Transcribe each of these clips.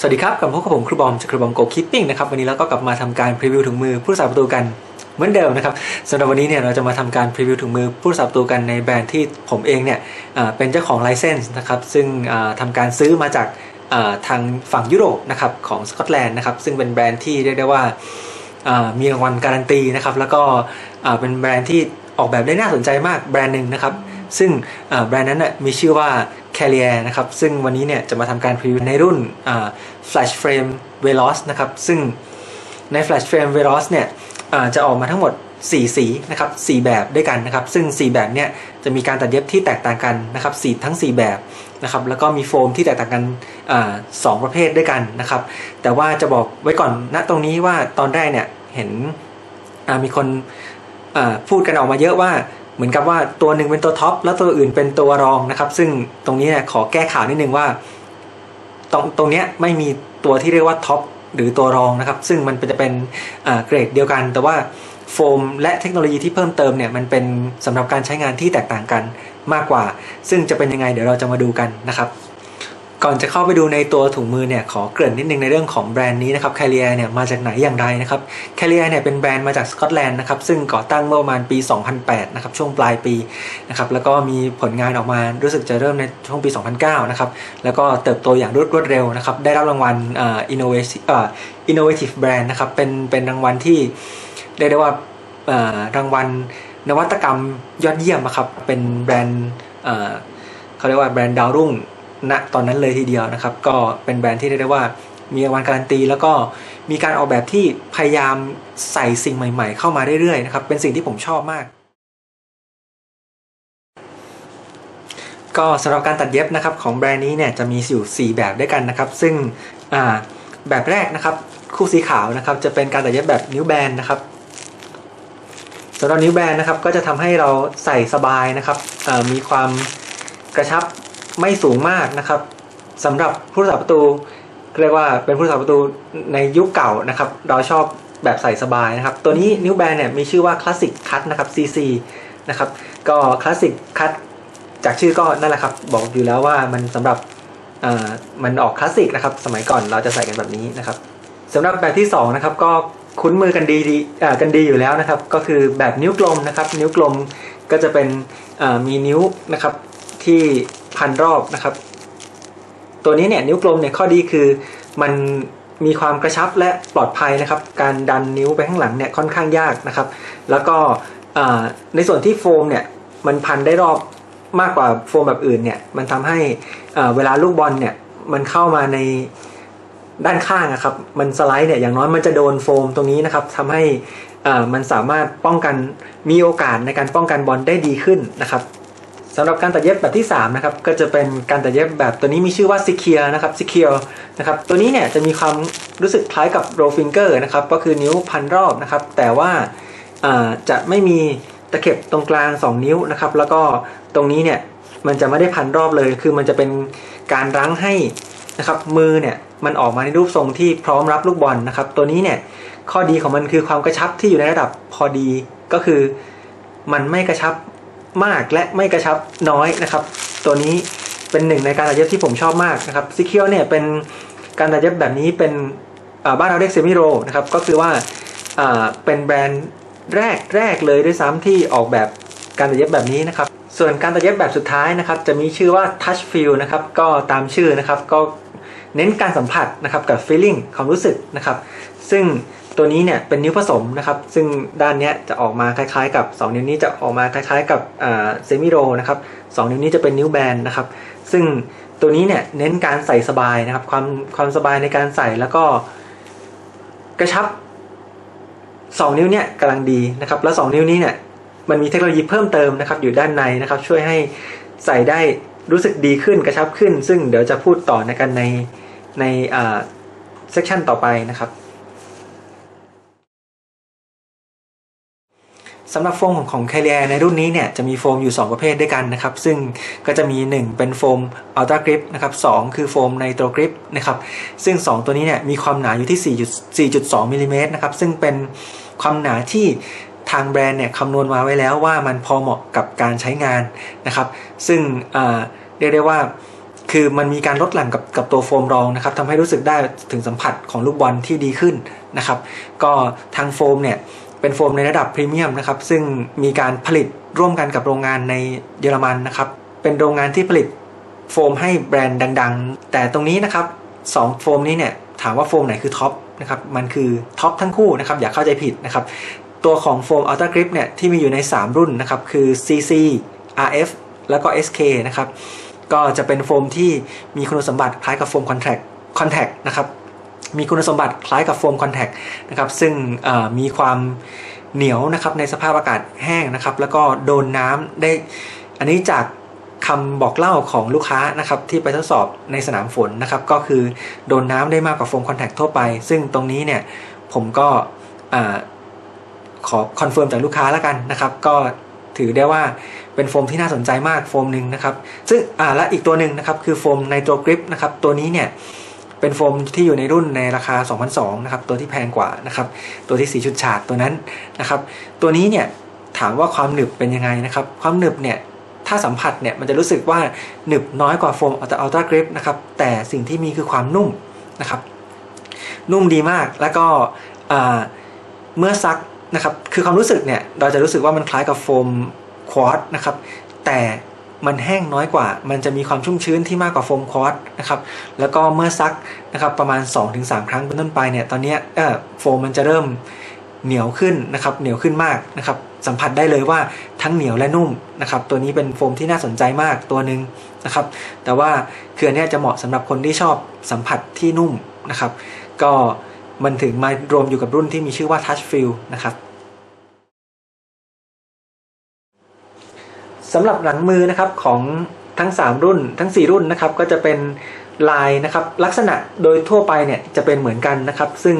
สวัสดีครับกับพบกับผมครูบอมจากครูบอมโกคิปปิ้งนะครับวันนี้เราก็กลับมาทำการพรีวิวถุงมือผู้รักษาประตูกันเหมือนเดิมนะครับสำหรับวันนี้เนี่ยเราจะมาทำการพรีวิวถุงมือผู้รักษาประตูกันในแบรนด์ที่ผมเองเนี่ยเป็นเจ้าของไลเซนส์นะครับซึ่งอ่าทำการซื้อมาจากทางฝั่งยุโรปนะครับของสกอตแลนด์นะครับซึ่งเป็นแบรนด์ที่เรียกได้ว่ามีรางวัลการันตีนะครับแล้วก็เป็นแบรนด์ที่ออกแบบได้น่าสนใจมากแบรนด์หนึ่งนะครับซึ่งแบรนด์นั้นน่ะมีชื่อว่า Carrier นะครับซึ่งวันนี้เนี่ยจะมาทำการพรีวิวในรุ่น Flash Frame Veloz นะครับซึ่งใน Flash Frame Veloz เนี่ยจะออกมาทั้งหมด 4 สีนะครับ4แบบด้วยกันนะครับซึ่ง 4 แบบเนี่ยจะมีการตัดเย็บที่แตกต่างกันนะครับสีทั้ง 4 แบบนะครับแล้วก็มีโฟมที่แตกต่างกันอ่าสองประเภทด้วยกันนะครับแต่ว่าจะบอกไว้ก่อนณตรงนี้ว่าตอนแรกเนี่ยเห็นมีคนพูดกันออกมาเยอะว่า เหมือนกับว่าตัวหนึ่งเป็นตัวท็อปแล้วตัวอื่นเป็นตัวรองนะครับ ซึ่งตรงนี้เนี่ยขอแก้ข่าวนิดนึงว่า ตรงตรงเนี้ยไม่มีตัวที่เรียกว่าท็อปหรือตัวรองนะครับ ซึ่งมันจะเป็นเกรดเดียวกัน แต่ว่าโฟมและเทคโนโลยีที่เพิ่มเติมเนี่ยมันเป็นสำหรับการใช้งานที่แตกต่างกันมากกว่า ซึ่งจะเป็นยังไงเดี๋ยวเราจะมาดูกันนะครับ ก่อนจะเข้าไปดูในตัวถุงมือเนี่ยขอเกริ่นนิดนึงในเรื่องของแบรนด์นี้นะครับแคลเรียเนี่ยมาจากไหนอย่างไรนะครับแคลเรียเนี่ยเป็นแบรนด์มาจากสกอตแลนด์นะครับซึ่งก่อตั้งเมื่อประมาณปี 2008 นะครับช่วงปลายปีนะครับแล้วก็มีผลงานออกมารู้สึกจะเริ่มในช่วงปี 2009 นะครับแล้วก็เติบโตอย่างรวดรวดเร็วนะครับได้รับรางวัลอ่า innovative อ่า innovative brand นะครับเป็นเป็นรางวัลที่เรียกได้ว่าอ่ารางวัลนวัตกรรมยอดเยี่ยมอะครับเป็นแบรนด์อ่าเขาเรียกว่าแบรนด์ดาวรุ่ง ณตอนนั้นเลยทีเดียวนะครับ ก็เป็นแบรนด์ที่เรียกได้ว่ามีรางวัลการันตี แล้วก็มีการออกแบบที่พยายามใส่สิ่งใหม่ ๆ เข้ามาเรื่อยๆนะครับเป็นสิ่งที่ผมชอบมาก ก็สำหรับการตัดเย็บนะครับของแบรนด์นี้เนี่ยจะมีอยู่4แบบด้วยกันนะครับ ซึ่งแบบแรกนะครับคู่สีขาวนะครับจะเป็นการตัดเย็บแบบนิ้วแบนนะครับสำหรับนิ้วแบนนะครับก็จะทำให้เราใส่สบายนะครับมีความกระชับ ไม่สูงมากนะครับสำหรับผู้รักษาประตูเรียกว่าเป็นผู้รักษาประตูในยุคเก่านะครับ เราชอบแบบใส่สบายนะครับ ตัวนี้นิ้วแบนเนี่ยมีชื่อว่าคลาสสิกคัตนะครับ CC นะครับก็คลาสสิกคัตจากชื่อก็นั่นแหละครับ บอกอยู่แล้วว่ามันสำหรับมันออกคลาสสิกนะครับ สมัยก่อนเราจะใส่กันแบบนี้นะครับสำหรับแบบที่2นะครับก็คุ้นมือกันดีดีกันดีอยู่แล้วนะครับ ก็คือแบบนิ้วกลมนะครับ นิ้วกลมก็จะเป็นมีนิ้วนะครับที่ พันรอบนะครับ ตัวนี้เนี่ยนิ้วกลมเนี่ยข้อดีคือมันมีความกระชับและปลอดภัยนะครับ การดันนิ้วไปข้างหลังเนี่ยค่อนข้างยากนะครับ แล้วก็ในส่วนที่โฟมเนี่ยมันพันได้รอบมากกว่าโฟมแบบอื่นเนี่ยมันทำให้เวลาลูกบอลเนี่ยมันเข้ามาในด้านข้างนะครับ มันสไลด์เนี่ยอย่างน้อยมันจะโดนโฟมตรงนี้นะครับทำให้มันสามารถป้องกันมีโอกาสในการป้องกันบอลได้ดีขึ้นนะครับ สำหรับการตัดเย็บแบบที่3นะครับก็จะเป็นการตัดเย็บแบบตัวนี้มีชื่อว่า Secure นะครับ Secure นะครับตัวนี้เนี่ยจะมีความรู้สึกคล้ายกับ Roll Finger นะครับก็คือนิ้วพันรอบนะครับแต่ว่าจะไม่มีตะเข็บตรงกลาง 2 นิ้วนะครับแล้วก็ตรงนี้เนี่ยมันจะไม่ได้พันรอบเลย คือมันจะเป็นการรั้งให้นะครับมือเนี่ยมันออกมาในรูปทรงที่พร้อมรับลูกบอลนะครับตัวนี้เนี่ยข้อดีของมันคือความกระชับที่อยู่ในระดับพอดีก็คือมันไม่กระชับ มากและไม่กระชับน้อยนะครับ ตัวนี้เป็นหนึ่งในการตัดเย็บที่ผมชอบมากนะครับซิเคิโอเนี่ยเป็นการตัดเย็บแบบนี้เป็นบ้านเราเรียกเซมิโรนะครับก็คือว่าเป็นแบรนด์แรกแรกเลยด้วยซ้ำที่ออกแบบการตัดเย็บแบบนี้นะครับ ส่วนการตัดเย็บแบบสุดท้ายนะครับ จะมีชื่อว่า Touch Feel นะครับก็ตามชื่อนะครับก็เน้นการสัมผัสนะครับกับ feeling ความรู้สึกนะครับ ซึ่ง ตัวนี้เนี่ยเป็นนิ้วผสมนะครับ ซึ่งด้านนี้จะออกมาคล้ายๆ กับ 2 นิ้วนี้จะออกมาคล้ายๆ กับเซมิโรนะครับสนิ้วนี้จะเป็นนิ้วแบนนะครับ ซึ่งตัวนี้เนี่ยเน้นการใส่สบายนะครับ ความความสบายในการใส่แล้วก็กระชับ 2 นิ้วเนี่ยกำลังดีนะครับ แล้ว 2 นิ้วนี้เนี่ยมันมีเทคโนโลยีเพิ่มเติมนะครับ อยู่ด้านในนะครับ ช่วยให้ใส่ได้รู้สึกดีขึ้นกระชับขึ้น ซึ่งเดี๋ยวจะพูดต่อในกันในในอ่าเซสชันต่อไปนะครับ สำหรับโฟมของของแคลเรียในรุ่นนี้เนี่ยจะมีโฟมอยู่ 2 ประเภทด้วยกันนะครับ ซึ่งก็จะมี 1 เป็นโฟมอัลตร้ากริปนะครับสคือโฟมไนโตรกริปนะครับซึ่ง 2 ตัวนี้เนี่ยมีความหนาอยู่ที่ 4.2มิลลิเมตรนะครับซึ่งเป็นความหนาที่ทางแบรนด์เนี่ยคำนวณมาไว้แล้วว่ามันพอเหมาะกับการใช้งานนะครับ ซึ่งเรียกได้ว่าคือมันมีการลดหลั่นกับกับตัวโฟมรองนะครับทำให้รู้สึกได้ถึงสัมผัสของลูกบอลที่ดีขึ้นนะครับ ก็ทางโฟมเนี่ย เป็นโฟมในระดับพรีเมียมนะครับซึ่งมีการผลิตร่วมกันกับโรงงานในเยอรมันนะครับเป็นโรงงานที่ผลิตโฟมให้แบรนด์ดัง ๆ แต่ตรงนี้นะครับสองโฟมนี้เนี่ยถามว่าโฟมไหนคือท็อปนะครับมันคือท็อปทั้งคู่นะครับอย่าเข้าใจผิดนะครับตัวของโฟม Ultra Grip เนี่ยที่มีอยู่ใน 3 รุ่นนะครับคือ CC RF แล้วก็ SK นะครับก็จะเป็นโฟมที่มีคุณสมบัติคล้ายกับโฟมคอนแทคคอนแทคนะครับ มีคุณสมบัติคล้ายกับโฟมคอนแทคนะครับซึ่งมีความเหนียวนะครับในสภาพอากาศแห้งนะครับ แล้วก็โดนน้ำได้ อันนี้จากคำบอกเล่าของลูกค้านะครับที่ไปทดสอบในสนามฝนนะครับ ก็คือโดนน้ำได้มากกว่าโฟมคอนแทคทั่วไป ซึ่งตรงนี้เนี่ยผมก็ขอคอนเฟิร์มจากลูกค้าแล้วกันนะครับ ก็ถือได้ว่าเป็นโฟมที่น่าสนใจมากโฟมหนึ่งนะครับ ซึ่งอ่าและอีกตัวหนึ่งนะครับคือโฟมไนโตรกริปนะครับตัวนี้เนี่ย เป็นโฟมที่อยู่ในรุ่นในราคา 2002นะครับ ตัวที่แพงกว่านะครับ ตัวที่สีชุดฉาดตัวนั้นนะครับ ตัวนี้เนี่ยถามว่าความหนึบเป็นยังไงนะครับ ความหนึบเนี่ยถ้าสัมผัสเนี่ยมันจะรู้สึกว่าหนึบน้อยกว่าโฟมอัลตร้ากริปนะครับ แต่สิ่งที่มีคือความนุ่มนะครับ นุ่มดีมากแล้วก็เมื่อซักนะครับ คือความรู้สึกเนี่ยเราจะรู้สึกว่ามันคล้ายกับโฟมควอตนะครับ แต่ มันแห้งน้อยกว่า มันจะมีความชุ่มชื้นที่มากกว่าโฟมควอตนะครับแล้วก็เมื่อซักนะครับประมาณ 2-3 ครั้งเป็นต้นไปเนี่ยตอนนี้เออโฟมมันจะเริ่มเหนียวขึ้นนะครับเหนียวขึ้นมากนะครับสัมผัสได้เลยว่าทั้งเหนียวและนุ่มนะครับตัวนี้เป็นโฟมที่น่าสนใจมากตัวหนึ่งนะครับแต่ว่าคืออันนี้จะเหมาะสำหรับคนที่ชอบสัมผัสที่นุ่มนะครับก็มันถึงมารวมอยู่กับรุ่นที่มีชื่อว่า Touch Feel นะครับ สำหรับหลังมือนะครับของทั้ง 3 รุ่นทั้ง 4 รุ่นนะครับก็จะเป็นลายนะครับลักษณะโดยทั่วไปเนี่ยจะเป็นเหมือนกันนะครับ ซึ่ง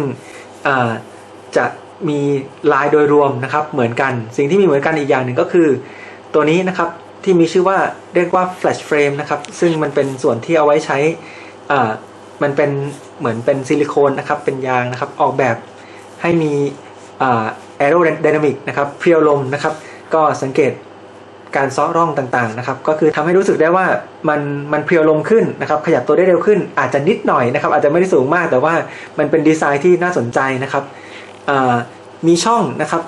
จะมีลายโดยรวมนะครับเหมือนกัน สิ่งที่มีเหมือนกันอีกอย่างหนึ่งก็คือ ตัวนี้นะครับที่มีชื่อว่าเรียกว่า flash frame นะครับซึ่งมันเป็นส่วนที่เอาไว้ใช้มันเป็นเหมือนเป็นซิลิโคนนะครับเป็นยางนะครับออกแบบให้มีแอโรไดนามิกนะครับเพียวลมนะครับก็สังเกต การซ้อร่องต่างๆนะครับก็คือทำให้รู้สึกได้ว่ามันมันเพียวลมขึ้นนะครับขยับตัวได้เร็วขึ้น อาจจะนิดหน่อยนะครับอาจจะไม่ได้สูงมากแต่ว่ามันเป็นดีไซน์ที่น่าสนใจนะครับมีช่องนะครับ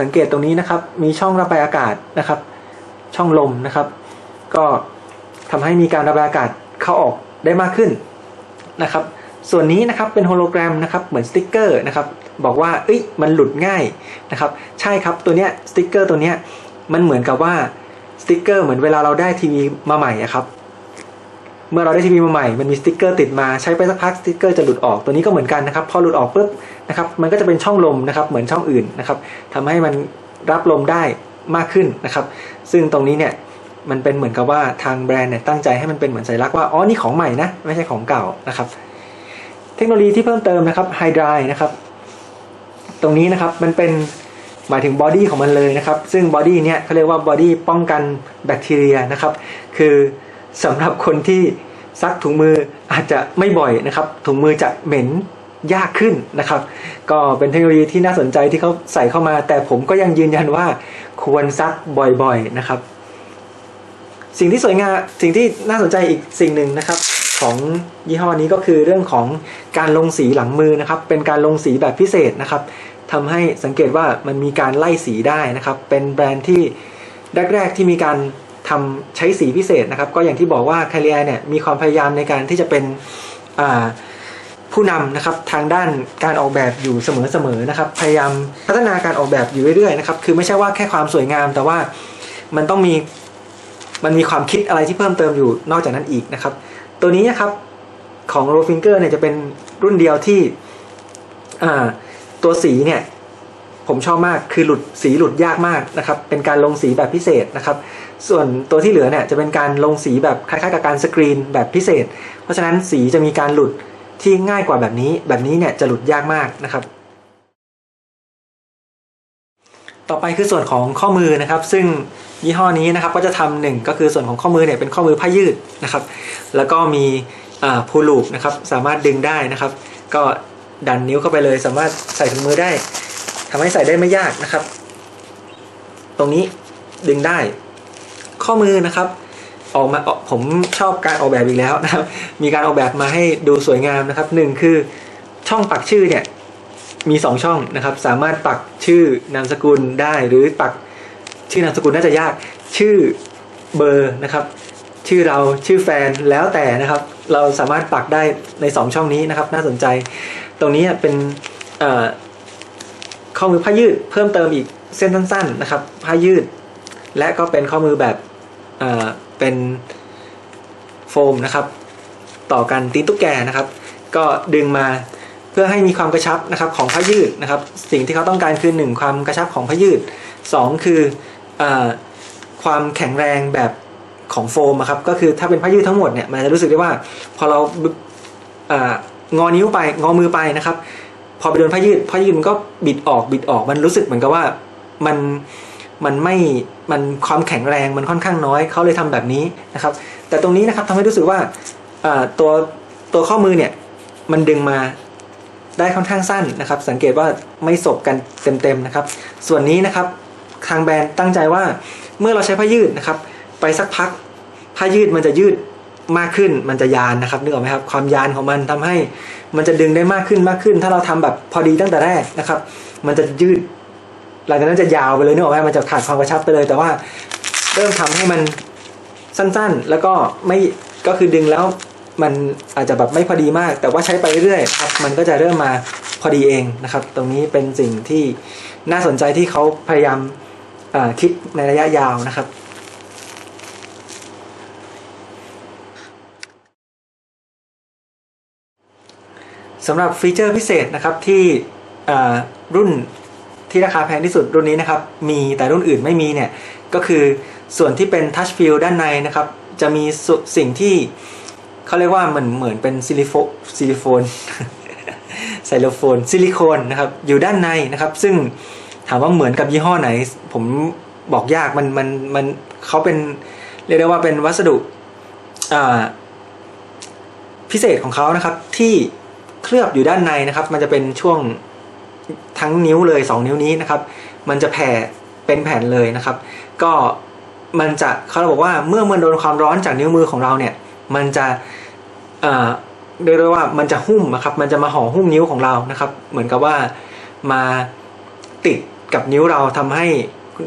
สังเกตตรงนี้นะครับมีช่องระบายอากาศนะครับ ช่องลมนะครับ ก็ทำให้มีการระบายอากาศเข้าออกได้มากขึ้นนะครับส่วนนี้นะครับเป็นโฮโลแกรมนะครับเหมือนสติ๊กเกอร์นะครับบอกว่าเอ้ยมันหลุดง่ายนะครับใช่ครับตัวเนี้ยสติ๊กเกอร์ตัวเนี้ย มันเหมือนกับว่าสติกเกอร์เหมือนเวลาเราได้ทีวีมาใหม่อะครับ เมื่อเราได้ทีวีมาใหม่ มันมีสติกเกอร์ติดมาใช้ไปสักพักสติกเกอร์จะหลุดออกตัวนี้ก็เหมือนกันนะครับ พอหลุดออกปุ๊บนะครับ มันก็จะเป็นช่องลมนะครับ เหมือนช่องอื่นนะครับทำให้มันรับลมได้มากขึ้นนะครับ ซึ่งตรงนี้เนี่ยมันเป็นเหมือนกับว่าทางแบรนด์เนี่ยตั้งใจให้มันเป็นเหมือนสัญลักษณ์ว่าอ๋อนี่ของใหม่นะไม่ใช่ของเก่านะครับ เทคโนโลยีที่เพิ่มเติมนะครับไฮดรายนะครับ ตรงนี้นะครับมันเป็น หมายถึงบอดี้ของมันเลยนะครับ ซึ่งบอดี้เนี้ยเขาเรียกว่าบอดี้ป้องกันแบคทีเรียนะครับ คือสำหรับคนที่ซักถุงมืออาจจะไม่บ่อยนะครับ ถุงมือจะเหม็นยากขึ้นนะครับ ก็เป็นเทคโนโลยีที่น่าสนใจที่เขาใส่เข้ามา แต่ผมก็ยังยืนยันว่าควรซักบ่อยๆนะครับ สิ่งที่สวยงามสิ่งที่น่าสนใจอีกสิ่งหนึ่งนะครับ ของยี่ห้อนี้ก็คือเรื่องของการลงสีหลังมือนะครับ เป็นการลงสีแบบพิเศษนะครับ ทำให้สังเกตว่ามันมีการไล่สีได้นะครับ เป็นแบรนด์ที่แรกๆที่มีการทำใช้สีพิเศษนะครับ ก็อย่างที่บอกว่าคาเรียเนี่ยมีความพยายามในการที่จะเป็นผู้นำนะครับทางด้านการออกแบบอยู่เสมอๆนะครับ พยายามพัฒนาการออกแบบอยู่เรื่อยๆนะครับ คือไม่ใช่ว่าแค่ความสวยงาม แต่ว่ามันต้องมีมันมีความคิดอะไรที่เพิ่มเติมอยู่นอกจากนั้นอีกนะครับ ตัวนี้นะครับของโรฟิงเกอร์เนี่ยจะเป็นรุ่นเดียวที่อ่า ตัวสีเนี่ยผมชอบมากคือหลุดสีหลุดยากมากนะครับ เป็นการลงสีแบบพิเศษนะครับ ส่วนตัวที่เหลือเนี่ยจะเป็นการลงสีแบบคล้ายๆกับการสกรีนแบบพิเศษ เพราะฉะนั้นสีจะมีการหลุดที่ง่ายกว่าแบบนี้ แบบนี้เนี่ยจะหลุดยากมากนะครับ ต่อไปคือส่วนของข้อมือนะครับ ซึ่งยี่ห้อนี้นะครับก็จะทำหนึ่งก็คือส่วนของข้อมือเนี่ยเป็นข้อมือผ้ายืดนะครับ แล้วก็มีพูลูปนะครับสามารถดึงได้นะครับ ก็ ดันนิ้วเข้าไปเลย สามารถใส่ถุงมือได้ทำให้ใส่ได้ไม่ยากนะครับ ตรงนี้ดึงได้ ข้อมือนะครับ ออกมาออผมชอบการออกแบบอีกแล้วนะครับ มีการออกแบบมาให้ดูสวยงามนะครับหนึ่งคือช่องปักชื่อเนี่ยมีสองช่องนะครับ สามารถปักชื่อนามสกุลได้หรือปักชื่อนามสกุลน่าจะยากชื่อเบอร์นะครับ ชื่อเราชื่อแฟนแล้วแต่นะครับ เราสามารถปักได้ใน 2 ช่องนี้นะครับ น่าสนใจ ตรงนี้เป็นข้อมือผ้ายืดเพิ่มเติมอีกเส้นสั้นๆนะครับ ผ้ายืด และก็เป็นข้อมือแบบเเป็นโฟมนะครับ ต่อกันตีนตุ๊กแกนะครับ ก็ดึงมาเพื่อให้มีความกระชับนะครับของผ้ายืดนะครับ สิ่งที่เขาต้องการคือ 1 ความกระชับของผ้ายืด 2 คืออความแข็งแรงแบบ ของโฟมครับก็คือถ้าเป็นผ้ายืดทั้งหมดเนี่ยมันจะรู้สึกได้ว่าพอเราเองอนิ้วไปงอมือไปนะครับ พอไปโดนผ้ายืดผ้ายืดมันก็บิดออกบิดออกมันรู้สึกเหมือนกับว่ามันมันไม่มันความแข็งแรงมันค่อนข้างน้อยเขาเลยทำแบบนี้นะครับ แต่ตรงนี้นะครับทำให้รู้สึกว่าอ่าตัวตัวข้อมือเนี่ยมันดึงมาได้ค่อนข้างสั้นนะครับ สังเกตว่าไม่สบกันเต็มๆนะครับ ส่วนนี้นะครับทางแบรนด์ตั้งใจว่าเมื่อเราใช้ผ้ายืดนะครับ ไปสักพัก ผ้ายืดมันจะยืดมากขึ้นมันจะยานนะครับนึกออกไหมครับความยานของมันทำให้มันจะดึงได้มากขึ้นมากขึ้น ถ้าเราทำแบบพอดีตั้งแต่แรกนะครับ มันจะยืด หลังจากนั้นจะยาวไปเลยนึกออกไหมมันจะขาดความกระชับไปเลย แต่ว่าเริ่มทำให้มันสั้นๆ แล้วก็ไม่ก็คือดึงแล้วมันอาจจะแบบไม่พอดีมาก แต่ว่าใช้ไปเรื่อยๆครับมันก็จะเริ่มมาพอดีเองนะครับ ตรงนี้เป็นสิ่งที่น่าสนใจที่เขาพยายามคิดในระยะยาวนะครับ สำหรับฟีเจอร์พิเศษนะครับที่รุ่นที่ราคาแพงที่สุดรุ่นนี้นะครับมีแต่รุ่นอื่นไม่มีเนี่ยก็คือส่วนที่เป็น Touch Feel ด้านในนะครับจะมีส,สิ่งที่เขาเรียกว่าเหมือนเหมือนเป็นซิลิโฟซิลิโฟนไซโลโฟนซิลิโคนนะครับอยู่ด้านในนะครับ ซึ่งถามว่าเหมือนกับยี่ห้อไหน ผมบอกยากมันมันมันเขาเป็นเรียกได้ว่าเป็นวัสดุพิเศษของเขานะครับที่ เคลือบอยู่ด้านในนะครับ มันจะเป็นช่วงทั้งนิ้วเลย 2 นิ้วนี้นะครับ มันจะแผ่เป็นแผ่นเลยนะครับ ก็มันจะเขาบอกว่าเมื่อมันโดนความร้อนจากนิ้วมือของเราเนี่ย มันจะเอ่อเรียกได้ว่ามันจะหุ้มนะครับ มันจะมาห่อหุ้มนิ้วของเรานะครับ เหมือนกับว่ามาติดกับนิ้วเราทำให้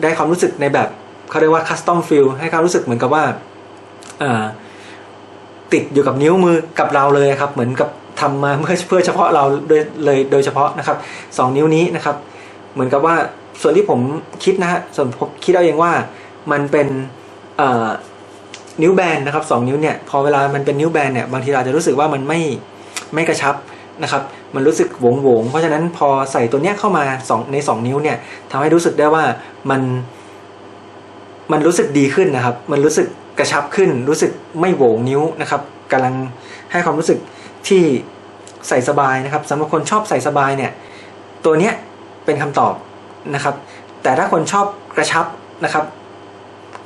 ได้ความรู้สึกในแบบเขาเรียกว่าคัสตอมฟิลให้ความรู้สึกเหมือนกับว่าติดอยู่กับนิ้วมือกับเราเลยครับ เหมือนกับ ทำมาเพื่อเพื่อเฉพาะเราโดยเลยโดยเฉพาะนะครับสองนิ้วนี้นะครับ เหมือนกับว่าส่วนที่ผมคิดนะฮะส่วนผมคิดเอาเองว่ามันเป็นนิ้วแบนนะครับสองนิ้วเนี่ยพอเวลามันเป็นนิ้วแบนเนี่ยบางทีเราจะรู้สึกว่ามันไม่ไม่กระชับนะครับ มันรู้สึกโหวงโหวงเพราะฉะนั้นพอใส่ตัวเนี้ยเข้ามาสองในสองนิ้วเนี่ยทำให้รู้สึกได้ว่ามัน มันรู้สึกดีขึ้นนะครับ มันรู้สึกกระชับขึ้น รู้สึกไม่โหวงนิ้วนะครับกำลังให้ความรู้สึก ที่ใส่สบายนะครับสำหรับคนชอบใส่สบายเนี่ยตัวเนี้ยเป็นคำตอบนะครับ แต่ถ้าคนชอบกระชับนะครับ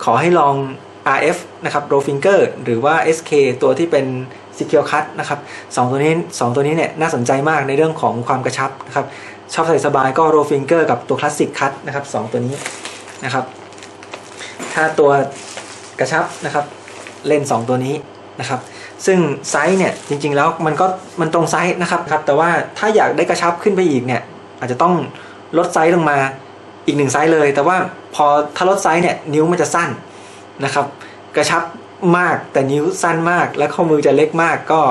ขอให้ลอง RF นะครับ Row Finger หรือว่า SK ตัวที่เป็น Secure Cut นะครับสองตัวนี้สองตัวนี้เนี่ยน่าสนใจมากในเรื่องของความกระชับนะครับ ชอบใส่สบายก็ Row Finger กับตัว Classic Cut นะครับสองตัวนี้นะครับ ถ้าตัวกระชับนะครับ เล่น 2 ตัวนี้นะครับ ซึ่งไซส์เนี่ยจริงๆแล้วมันก็มันตรงไซส์นะครับครับ แต่ว่าถ้าอยากได้กระชับขึ้นไปอีกเนี่ยอาจจะต้องลดไซส์ลงมาอีกหนึ่งไซส์เลย แต่ว่าพอถ้าลดไซส์เนี่ยนิ้วมันจะสั้นนะครับ กระชับมากแต่นิ้วสั้นมาก และข้อมือจะเล็กมากก็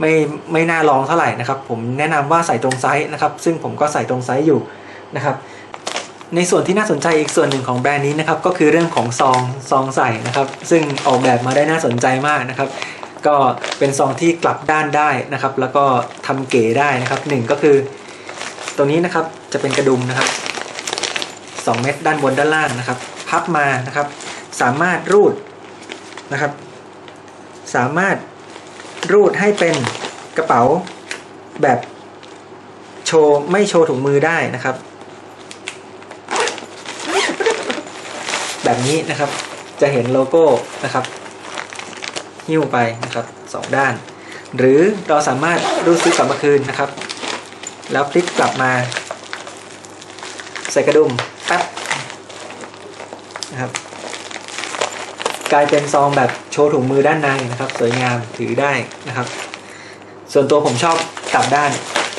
ไม่ไม่น่าลองเท่าไหร่นะครับ ผมแนะนำว่าใส่ตรงไซส์นะครับ ซึ่งผมก็ใส่ตรงไซส์อยู่นะครับในส่วนที่น่าสนใจอีกส่วนหนึ่งของแบรนด์นี้นะครับก็คือเรื่องของซองซองใส่นะครับ ซึ่งออกแบบมาได้น่าสนใจมากนะครับ ก็เป็นซองที่กลับด้านได้นะครับ แล้วก็ทำเก๋ได้นะครับหนึ่งก็คือ ตรงนี้นะครับจะเป็นกระดุมนะครับ 2 เม็ดด้านบนด้านล่างนะครับ พับมานะครับ สามารถรูดนะครับ สามารถรูดให้เป็นกระเป๋าแบบโชว์ไม่โชว์ถุงมือได้นะครับ แบบนี้นะครับจะเห็นโลโก้นะครับ หิ้วไปนะครับสองด้าน หรือเราสามารถรูดซิปกลับมาคืนนะครับ แล้วพลิกกลับมา ใส่กระดุมแป๊บนะครับกกลายเป็นซองแบบโชว์ถุงมือด้านในนะครับ สวยงามถือได้นะครับ ส่วนตัวผมชอบกลับด้าน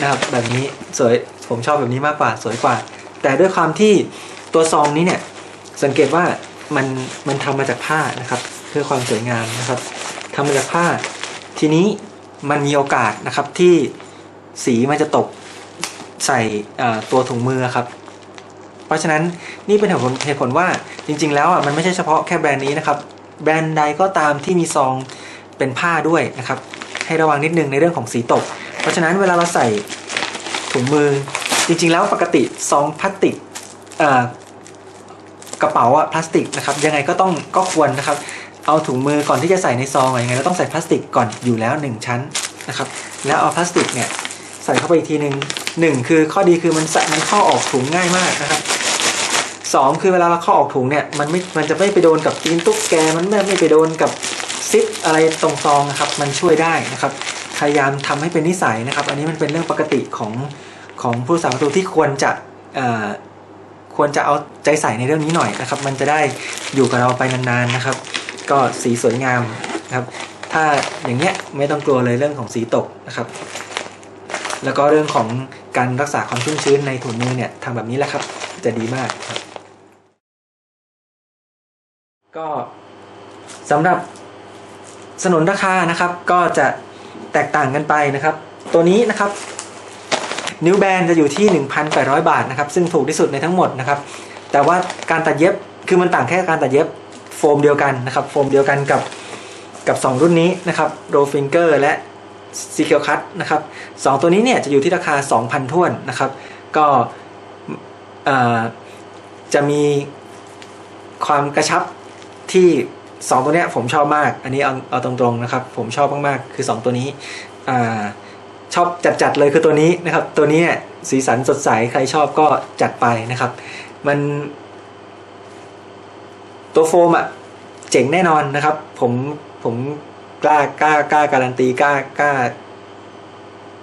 นะครับ แบบนี้สวยผมชอบแบบนี้มากกว่าสวยกว่า แต่ด้วยความที่ตัวซองนี้เนี่ยสังเกตว่ามันมันทำมาจากผ้านะครับ เพื่อความสวยงามนะครับ ทำมาจากผ้า ทีนี้มันมีโอกาสนะครับที่สีมันจะตกใส่ตัวถุงมือครับ เพราะฉะนั้นนี่เป็นเหตุผลเหตุผลว่าจริง ๆ แล้วอะมันไม่ใช่เฉพาะแค่แบรนด์นี้นะครับ แบรนด์ใดก็ตามที่มีซองเป็นผ้าด้วยนะครับ ให้ระวังนิดนึงในเรื่องของสีตก เพราะฉะนั้นเวลาเราใส่ถุงมือ จริง ๆ แล้วปกติซองพลาสติกกระเป๋าอะพลาสติกนะครับยังไงก็ต้องก็ควรนะครับ เอาถุงมือก่อนที่จะใส่ในซองอะยังไงเราต้องใส่พลาสติกก่อนอยู่แล้ว 1 ชั้นนะครับ แล้วเอาพลาสติกเนี่ยใส่เข้าไปอีกทีหนึ่งหนึ่งคือข้อดีคือมันใส่มันเข้าออกถุงง่ายมากนะครับสองคือเวลาเราเข้าออกถุงเนี่ยมันไม่มันจะไม่ไปโดนกับตีนตุ๊กแกมันไม่ไม่ไปโดนกับซิปอะไรตรงซองนะครับ มันช่วยได้นะครับพยายามทำให้เป็นนิสัยนะครับ อันนี้มันเป็นเรื่องปกติของของผู้สาประตูที่ควรจะควรจะเอาใจใส่ในเรื่องนี้หน่อยนะครับ มันจะได้อยู่กับเราไปนานๆนะครับ ก็สีสวยงามนะครับ ถ้าอย่างเงี้ยไม่ต้องกลัวเลยเรื่องของสีตกนะครับ แล้วก็เรื่องของการรักษาความชุ่มชื้นในถุงมือเนี่ยทำแบบนี้แหละครับ จะดีมากครับ ก็สำหรับสนนราคานะครับ ก็จะแตกต่างกันไปนะครับ ตัวนี้นะครับนิ้วแบนจะอยู่ที่ 1,800 บาทนะครับ ซึ่งถูกที่สุดในทั้งหมดนะครับ แต่ว่าการตัดเย็บคือมันต่างแค่การตัดเย็บ โฟมเดียวกันนะครับโฟมเดียวกันกับกับ 2 รุ่นนี้นะครับโรฟิงเกอร์และซีเคียวคัตนะครับสองตัวนี้เนี่ยจะอยู่ที่ราคา 2,000ท้วนนะครับ ก็อ่อจะมีความกระชับที่ 2 ตัวเนี้ยผมชอบมาก อันนี้เอาเอาตรงๆนะครับ ผมชอบมากๆคือ 2 ตัวนี้อ่าชอบจัดๆเลยคือตัวนี้นะครับ ตัวนี้เนี่ยสีสันสดใสใครชอบก็จัดไปนะครับ มัน ตัวโฟมอะเจ๋งแน่นอนนะครับ ผมผมกล้ากล้ากล้าการันตีกล้ากล้า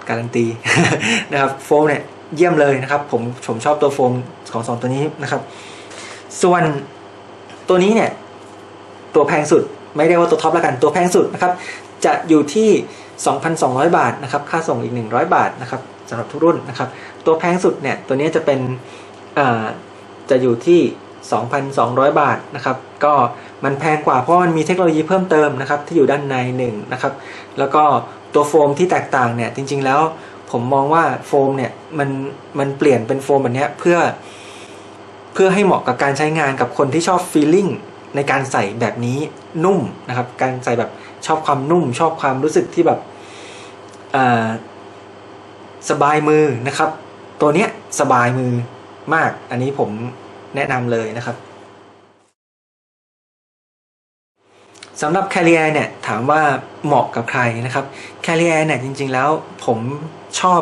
การันตีนะครับโฟมเนี่ยเยี่ยมเลยนะครับ ผมผมชอบตัวโฟมของสองตัวนี้นะครับ ส่วนตัวนี้เนี่ย ตัวแพงสุดไม่เรียกว่าตัวท็อปแล้วกันตัวแพงสุดนะครับ จะอยู่ที่ 2,200 บาทนะครับ ค่าส่งอีก 100 บาทนะครับสำหรับทุกรุ่นนะครับ ตัวแพงสุดเนี่ย ตัวนี้จะเป็นอ่าจะอยู่ที่ 2,200 บาทนะครับ ก็มันแพงกว่าเพราะมันมีเทคโนโลยีเพิ่มเติมนะครับ ที่อยู่ด้านในหนึ่งนะครับ แล้วก็ตัวโฟมที่แตกต่างเนี่ย จริง ๆ แล้วผมมองว่าโฟมเนี่ยมันมันเปลี่ยนเป็นโฟมแบบนี้เพื่อ เพื่อให้เหมาะกับการใช้งานกับคนที่ชอบฟีลลิ่งในการใส่แบบนี้นุ่มนะครับ การใส่แบบชอบความนุ่ม ชอบความรู้สึกที่แบบสบายมือนะครับ ตัวเนี้ยสบายมือมาก อันนี้ผม แนะนำเลยนะครับสำหรับแคริเอร์เนี่ยถามว่าเหมาะกับใครนะครับแคริเอร์เนี่ยจริง ๆ แล้วผมชอบ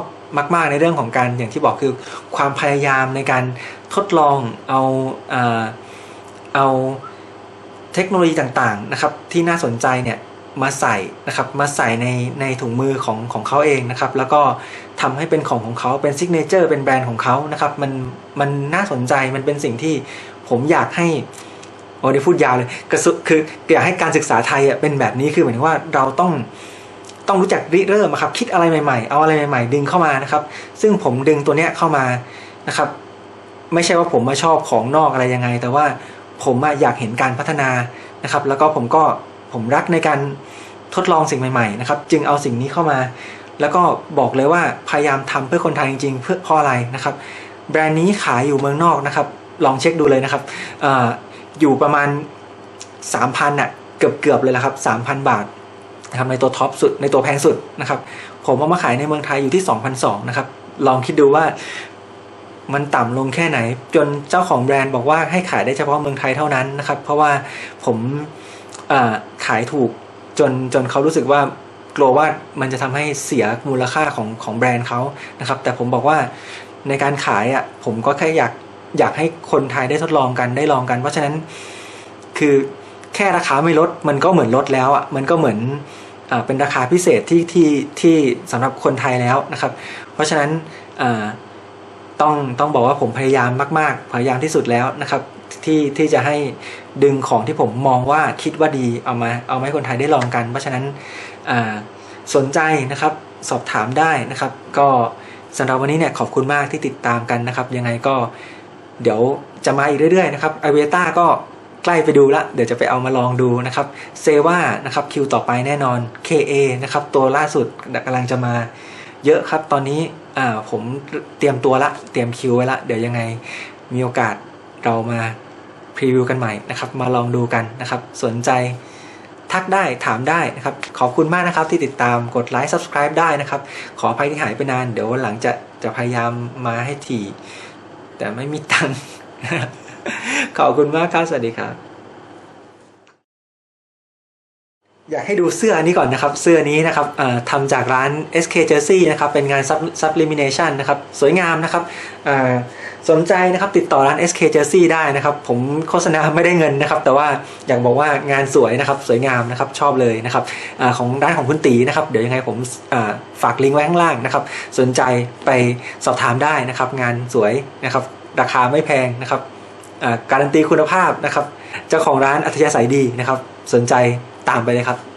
มาก ๆ ในเรื่องของการอย่างที่บอกคือความพยายามในการทดลองเอาอ่าเอาเทคโนโลยีต่างๆนะครับที่น่าสนใจเนี่ย มาใส่นะครับมาใส่ในในถุงมือของของเขาเองนะครับแล้วก็ทำให้เป็นของของเขาเป็นซิกเนเจอร์เป็นแบรนด์ของเขานะครับมันมันน่าสนใจมันเป็นสิ่งที่ผมอยากให้โอ้เดี๋ยวพูดยาวเลยกระสุคืออยากให้การศึกษาไทยอะเป็นแบบนี้คือหมายถึงว่าเราต้องต้องรู้จักริเริ่มอะครับคิดอะไรใหม่ๆ เอาอะไรใหม่ๆ ดึงเข้ามานะครับ ซึ่งผมดึงตัวเนี้ยเข้ามานะครับ ไม่ใช่ว่าผมมาชอบของนอกอะไรยังไง แต่ว่าผมอยากเห็นการพัฒนานะครับ แล้วก็ผมก็ ผมรักในการทดลองสิ่งใหม่ๆนะครับ จึงเอาสิ่งนี้เข้ามา แล้วก็บอกเลยว่าพยายามทำเพื่อคนไทยจริงๆ เพื่อเพราะอะไรนะครับ แบรนด์นี้ขายอยู่เมืองนอกนะครับ ลองเช็คดูเลยนะครับออยู่ประมาณ 3,000อะเกือบเกือบๆเลยละครับ 3,000 บาทนะครับในตัวท็อปสุดในตัวแพงสุดนะครับ ผมเอามาขายในเมืองไทยอยู่ที่2,200นะครับ ลองคิดดูว่ามันต่ำลงแค่ไหน จนเจ้าของแบรนด์บอกว่าให้ขายได้เฉพาะเมืองไทยเท่านั้นนะครับ เพราะว่าผม ขายถูกจนจนเขารู้สึกว่ากลัวว่ามันจะทำให้เสียมูลค่าของของแบรนด์เขานะครับ แต่ผมบอกว่าในการขายอะผมก็แค่อยากอยากให้คนไทยได้ทดลองกันได้ลองกัน เพราะฉะนั้นคือแค่ราคาไม่ลดมันก็เหมือนลดแล้วอะมันก็เหมือนอ่าเป็นราคาพิเศษที่ที่ที่สำหรับคนไทยแล้วนะครับ เพราะฉะนั้นอ่าต้องต้องบอกว่าผมพยายามมาก ๆ พยายามที่สุดแล้วนะครับ ที่ที่จะให้ดึงของที่ผมมองว่าคิดว่าดีเอามาเอามาให้คนไทยได้ลองกัน เพราะฉะนั้นสนใจนะครับสอบถามได้นะครับ ก็สำหรับวันนี้เนี่ยขอบคุณมากที่ติดตามกันนะครับ ยังไงก็เดี๋ยวจะมาอีกเรื่อยๆนะครับไอเวต้าก็ใกล้ไปดูละเดี๋ยวจะไปเอามาลองดูนะครับเซว่านะครับคิวต่อไปแน่นอน KA นะครับตัวล่าสุดกำลังจะมาเยอะครับตอนนี้อ่าผมเตรียมตัวละ เตรียมคิวไว้ละ เดี๋ยวยังไงมีโอกาสเรามา รีวิวกันใหม่นะครับ มาลองดูกันนะครับ สนใจทักได้ถามได้นะครับ ขอบคุณมากนะครับที่ติดตามกดไลค์ subscribe ได้นะครับ ขออภัยที่หายไปนาน เดี๋ยววันหลังจะจะพยายามมาให้ถี่ แต่ไม่มีตังค์ขอบคุณมากครับ สวัสดีครับ อยากให้ดูเสื้ออันนี้ก่อนนะครับ เสื้อนี้นะครับทำจากร้าน SK Jersey นะครับ เป็นงาน sub- sublimation นะครับ สวยงามนะครับสนใจนะครับติดต่อร้าน SK Jersey ได้นะครับ ผมโฆษณาไม่ได้เงินนะครับ แต่ว่าอยากบอกว่างานสวยนะครับ สวยงามนะครับ ชอบเลยนะครับอของร้านของคุณตีนะครับ เดี๋ยวยังไงผมฝากลิงก์ไว้ข้างล่างนะครับ สนใจไปสอบถามได้นะครับ งานสวยนะครับ ราคาไม่แพงนะครับการันตีคุณภาพนะครับ เจ้าของร้านอัธยาศัยดีนะครับ สนใจ ตามไปเลยครับ